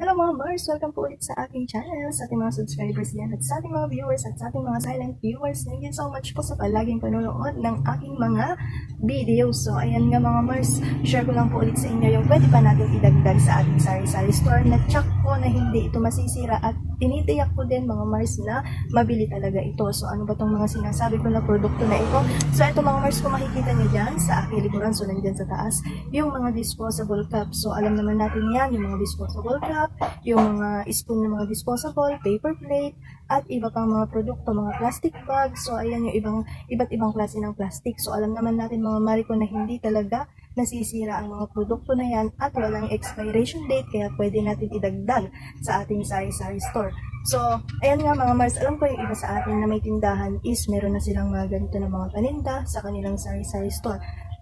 Hello. Hello mga Mars! Welcome po ulit sa aking channel, sa ating mga subscribers din at sa ating mga viewers at sa ating mga silent viewers. Thank you so much po sa palaging panonood ng aking mga videos. So ayan nga mga Mars, share ko lang po ulit sa inyo yung pwede pa natin idagdag sa ating sari-sari store na check ko na hindi ito masisira at tinitiyak ko din mga Mars na mabili talaga ito. So ano ba tong mga sinasabi ko na produkto na ito? So ito mga Mars kung makikita niyo dyan sa aking likuran, so nandyan sa taas, yung mga disposable cup. So alam naman natin yan, yung mga disposable cup, yung mga spoon na mga disposable, paper plate, at iba pang mga produkto, mga plastic bag. So ayan yung ibang iba't ibang klase ng plastic. So alam naman natin mga Mariko na hindi talaga nasisira ang mga produkto na yan at walang expiration date kaya pwede natin idagdag sa ating sari-sari store. So, ayan nga mga Mars, alam ko yung iba sa atin na may tindahan is meron na silang mga ganito na mga paninda sa kanilang sari-sari store.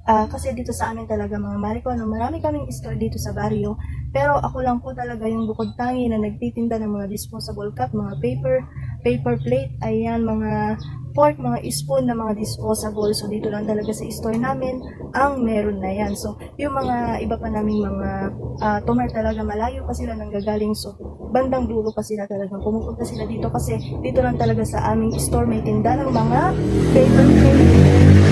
Ah, kasi dito sa amin talaga mga Mariko, no, marami kaming store dito sa barrio. Pero ako lang po talaga yung bukod tangi na nagtitinda ng mga disposable cup, mga paper, paper plate, ayan, mga fork, mga spoon na mga disposable. So, dito lang talaga sa store namin ang meron na yan. So, yung mga iba pa naming mga uh, tumar talaga malayo pa sila nang gagaling. So, bandang dulo pa sila talaga. Pumupunta sila dito kasi dito lang talaga sa aming store may tinda ng mga paper plate.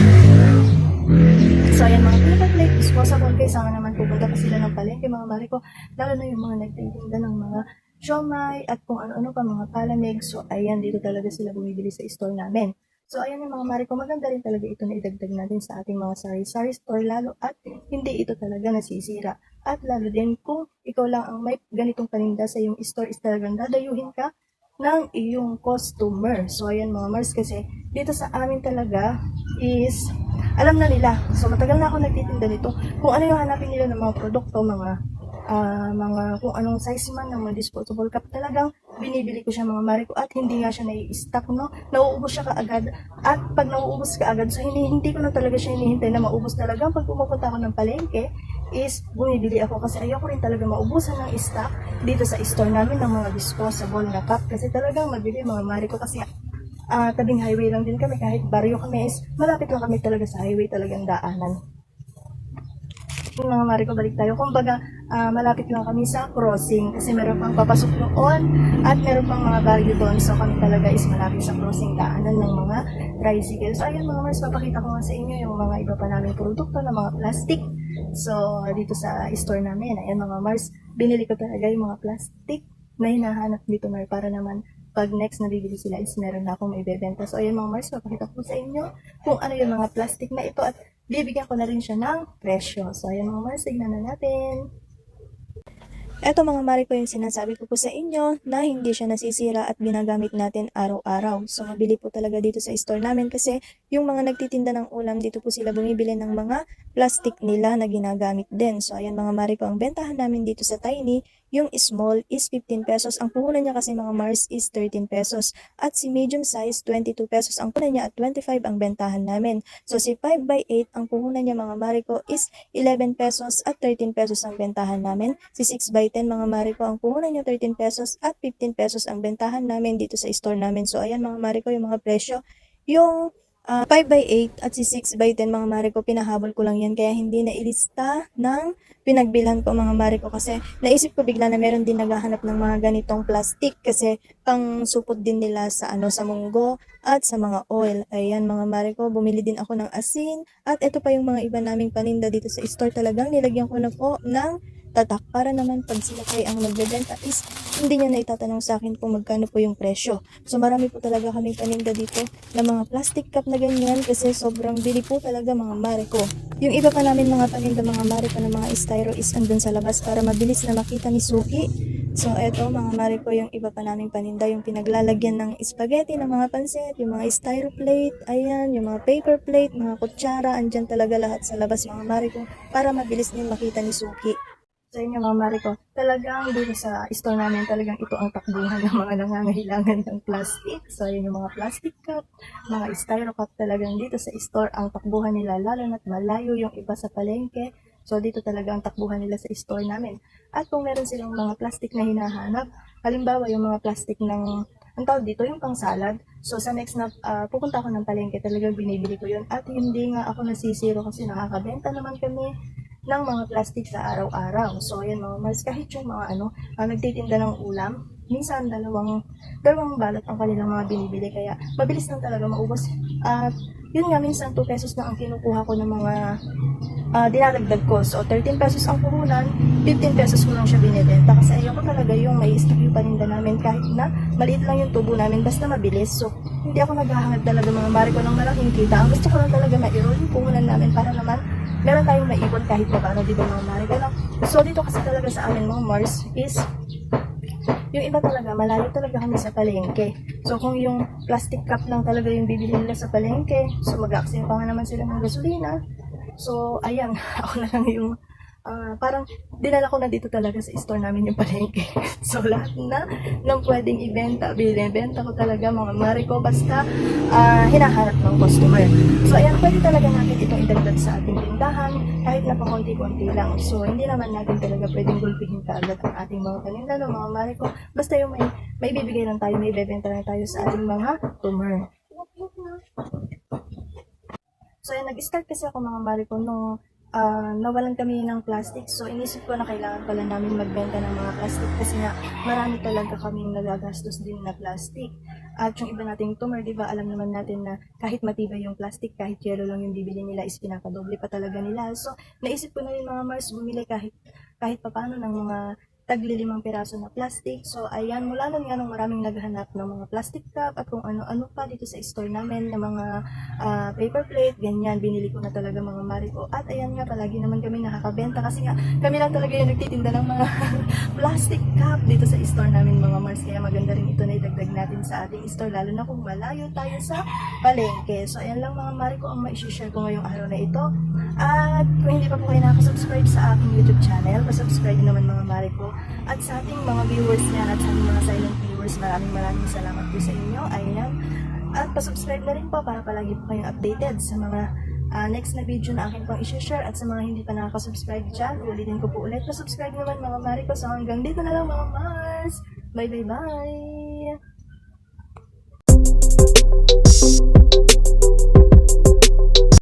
Mariko. Lalo na yung mga nagtitinda ng mga siomay at kung ano-ano pa mga palamig. So, ayan, dito talaga sila bumibili sa store namin. So, ayan yung mga mariko, maganda rin talaga ito na idagdag natin sa ating mga sari-sari store lalo at hindi ito talaga nasisira. At lalo din kung ikaw lang ang may ganitong paninda sa iyong store is talagang dadayuhin ka ng iyong customer. So, ayan mga Mars, kasi dito sa amin talaga is, alam na nila. So, matagal na ako nagtitinda nito. Kung ano yung hanapin nila ng mga produkto, mga, ah, mga, kung anong size man ng mga disposable cup, talagang binibili ko siya mga Mariko at hindi nga siya nai-stock, no? Nauubos siya kaagad. At pag nauubos ka agad, so hindi, ko na talaga siya hinihintay na maubos talaga. Pag pumupunta ako ng palengke, is bumibili ako kasi ayoko rin talaga maubusan ng stock dito sa store namin ng mga disposable na cup kasi talagang mabili mga mari ko kasi ah, tabing highway lang din kami kahit baryo kami is malapit lang kami talaga sa highway talagang daanan yung mga mari ko balik tayo kumbaga ah, malapit lang kami sa crossing kasi meron pang papasok noon at meron pang mga baryo doon so kami talaga is malapit sa crossing daanan ng mga tricycle so ayun mga mars papakita ko nga sa inyo yung mga iba pa namin produkto ng mga plastic So, dito sa store namin, ayan mga Mars, binili ko talaga yung mga plastic na hinahanap dito Mar para naman pag next na bibili sila is meron na akong ibebenta. So, ayan mga Mars, papakita ko sa inyo kung ano yung mga plastic na ito at bibigyan ko na rin siya ng presyo. So, ayan mga Mars, tignan na natin. Eto mga mari ko yung sinasabi ko po sa inyo na hindi siya nasisira at ginagamit natin araw-araw. So mabili po talaga dito sa store namin kasi yung mga nagtitinda ng ulam dito po sila bumibili ng mga plastic nila na ginagamit din. So ayan mga mari ko ang bentahan namin dito sa Tiny, yung small is 15 pesos. Ang puhunan niya kasi mga Mars is 13 pesos. At si medium size 22 pesos ang puhunan niya at 25 ang bentahan namin. So si 5 by 8 ang puhunan niya mga mari ko is 11 pesos at 13 pesos ang bentahan namin. Si 6 by 10 mga mari ko ang puhunan niya 13 pesos at 15 pesos ang bentahan namin dito sa store namin. So ayan mga mari ko yung mga presyo. Yung ah, 5 by 8 at si 6 by 10 mga mari ko pinahabol ko lang yan. Kaya hindi na ilista ng pinagbilhan ko mga mari ko. Kasi naisip ko bigla na meron din naghahanap ng mga ganitong plastic. Kasi pang supot din nila sa ano sa munggo at sa mga oil. Ayan mga mari ko, bumili din ako ng asin. At ito pa yung mga iba naming paninda dito sa store. Talagang nilagyan ko na po ng tatak para naman pag sila kayo ang magbebenta is hindi niya na itatanong sa akin kung magkano po yung presyo. So marami po talaga kami paninda dito na mga plastic cup na ganyan kasi sobrang bili po talaga mga mare ko. Yung iba pa namin mga paninda mga mare ko ng mga styro is andun sa labas para mabilis na makita ni Suki. So eto mga mare ko yung iba pa naming paninda yung pinaglalagyan ng spaghetti ng mga pansit, yung mga styro plate, ayan, yung mga paper plate, mga kutsara, andyan talaga lahat sa labas mga mare ko para mabilis din makita ni Suki inyo mga mare ko, talagang dito sa store namin talagang ito ang takbuhan ng mga nangangailangan ng plastic. So, yun yung mga plastic cup, mga styro cup talagang dito sa store ang takbuhan nila lalo na't malayo yung iba sa palengke. So, dito talaga ang takbuhan nila sa store namin. At kung meron silang mga plastic na hinahanap, halimbawa yung mga plastic ng ang tawag dito, yung pang salad. So, sa next na ah, pupunta ako ng palengke, talagang binibili ko yun. At hindi nga ako nasisiro kasi nakakabenta naman kami ng mga plastic sa araw-araw. So, ayan mga kahit yung mga ano, ah, nagtitinda ng ulam, minsan dalawang, dalawang balot ang kanilang mga binibili. Kaya, mabilis lang talaga maubos. At, yun nga, minsan 2 pesos na ang kinukuha ko ng mga ah dinadagdag ko. So, 13 pesos ang puhunan, 15 pesos ko lang siya binibenta. Kasi ayoko talaga yung may stock yung paninda namin kahit na maliit lang yung tubo namin, basta mabilis. So, hindi ako naghahangad talaga mga mari ko ng malaking kita. Ang gusto ko lang talaga ma-roll yung puhunan namin para naman meron tayong maipon kahit pa paano, di ba mga ko lang. So, dito kasi talaga sa amin mga Mars is yung iba talaga, malayo talaga kami sa palengke. So, kung yung plastic cup lang talaga yung bibili nila sa palengke, so mag-aksaya pa nga naman sila ng gasolina. So, ayan, ako na lang yung, ah, parang dinala ko na dito talaga sa store namin yung palengke. so, lahat na ng pwedeng ibenta, binibenta ko talaga mga mari ko, basta ah, hinahanap ng customer. So, ayan, pwede talaga natin itong idagdag sa ating tindahan, kahit na pa konti-konti lang. So, hindi naman natin talaga pwedeng gulpihin kaagad ang ating mga paninda, no, mga mari ko. Basta yung may, may bibigay lang tayo, may bebenta lang tayo sa ating mga customer. So, ayan, nag-start kasi ako mga mari ko nung ah, nawalan kami ng plastic. So, inisip ko na kailangan pala namin magbenta ng mga plastic kasi nga marami talaga kaming nagagastos din na plastic. At yung iba nating tumor, di ba, alam naman natin na kahit matibay yung plastic, kahit yellow lang yung bibili nila, is pinakadoble pa talaga nila. So, naisip ko na rin mga Mars, bumili kahit kahit papano ng mga tagli limang piraso na plastic. So, ayan, mula nun nung maraming naghanap ng mga plastic cup at kung ano-ano pa dito sa store namin ng mga ah, paper plate, ganyan, binili ko na talaga mga mariko. At ayan nga, palagi naman kami nakakabenta kasi nga, kami lang talaga yung nagtitinda ng mga plastic cup dito sa store namin mga Mars. Kaya maganda rin ito na idagdag natin sa ating store, lalo na kung malayo tayo sa palengke. So, ayan lang mga mariko ang ma-share ko ngayong araw na ito. At kung hindi pa po nakasubscribe sa aking YouTube channel, pasubscribe naman mga mariko. At sa ating mga viewers niya at sa mga silent viewers, maraming maraming salamat po sa inyo. Ayan. At pasubscribe na rin po para palagi po kayong updated sa mga ah, next na video na akin pong i-share at sa mga hindi pa nakaka-subscribe dyan, ulitin ko po ulit. Pasubscribe naman mga Mariko. So hanggang dito na lang mga Mars. Bye bye bye!